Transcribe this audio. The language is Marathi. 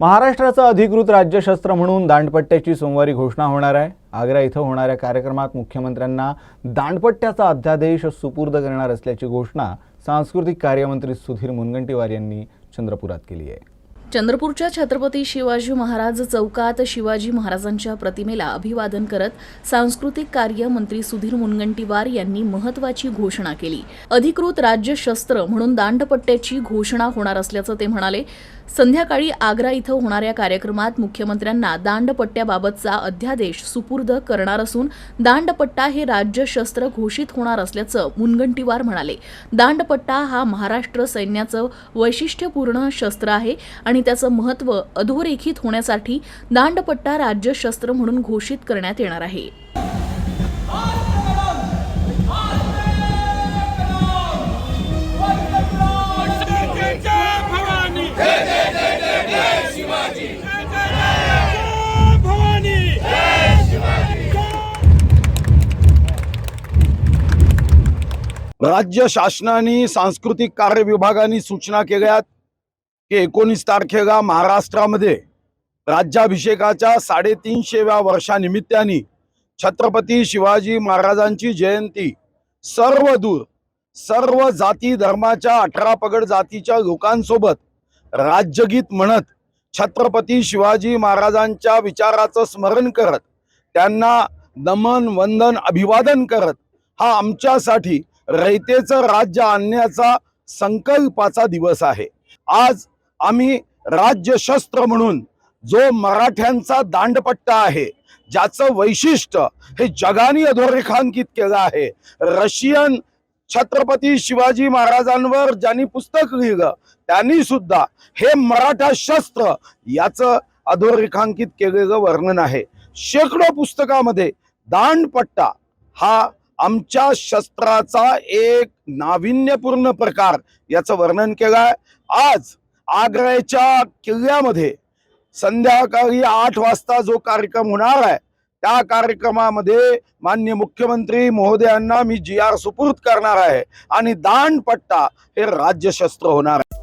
महाराष्ट्राचं अधिकृत राज्यशस्त्र म्हणून दांडपट्ट्याची सोमवारी घोषणा होणार आहे. आग्रा इथं होणाऱ्या कार्यक्रमात मुख्यमंत्र्यांना दांडपट्ट्याचा अध्यादेश सुपूर्द करणार असल्याची घोषणा सांस्कृतिक कार्यमंत्री सुधीर मुनगंटीवार यांनी चंद्रपुरात केली आहे. चंद्रपूरच्या छत्रपती शिवाजी महाराज चौकात शिवाजी महाराजांच्या प्रतिमेला अभिवादन करत सांस्कृतिक कार्य मंत्री सुधीर मुनगंटीवार यांनी महत्वाची घोषणा केली. अधिकृत राज्य शस्त्र म्हणून दांडपट्ट्याची घोषणा होणार असल्याचं ते म्हणाले. संध्याकाळी आग्रा इथं होणाऱ्या कार्यक्रमात मुख्यमंत्र्यांना दांडपट्ट्याबाबतचा अध्यादेश सुपूर्द करणार असून दांडपट्टा हे राज्य शस्त्र घोषित होणार असल्याचं मुनगंटीवार म्हणाले. दांडपट्टा हा महाराष्ट्र सैन्याचं वैशिष्ट्यपूर्ण शस्त्र आहे आणि त्याचं महत्त्व अधोरेखित होण्यासाठी दांडपट्टा राज्य शस्त्र म्हणून घोषित करण्यात येणार आहे. राज्य शासनाने सांस्कृतिक कार्य विभागाने सूचना केल्यात. की एकोणीस तारखेला महाराष्ट्रामध्ये राज्याभिषेकाच्या साडेतीनशेव्या वर्षानिमित्ताने छत्रपती शिवाजी महाराजांची जयंती सर्व दूर सर्व जाती धर्माच्या अठरा पगड जातीच्या लोकांसोबत राज्यगीत म्हणत छत्रपती शिवाजी महाराजांच्या विचाराचं स्मरण करत त्यांना नमन वंदन अभिवादन करत हा आमच्यासाठी रयतेचं राज्य आणण्याचा संकल्पाचा दिवस आहे. आज आम्ही राज्यशस्त्र म्हणून जो मराठ्यांचा दांडपट्टा आहे ज्याचं वैशिष्ट्य हे जगाने अधोरेखांकित केलं आहे. रशियन छत्रपती शिवाजी महाराजांवर ज्यांनी पुस्तक लिहिलं त्यांनी सुद्धा हे मराठा शस्त्र याचं अधोरेखांकित केलेलं वर्णन आहे. शेकडो पुस्तकामध्ये दांडपट्टा हा आमच्या शस्त्राचा एक नाविन्यपूर्ण प्रकार याचं वर्णन केलं आहे आज आग्र्याच्या किल्ल्यामध्ये संध्याकाळी आठ वाजता जो कार्यक्रम होणार आहे त्या कार्यक्रमामध्ये मान्य मुख्यमंत्री महोदयांना मी जी आर सुपूर्द करणार आहे आणि दांडपट्टा हे राज्यशस्त्र होणार आहे.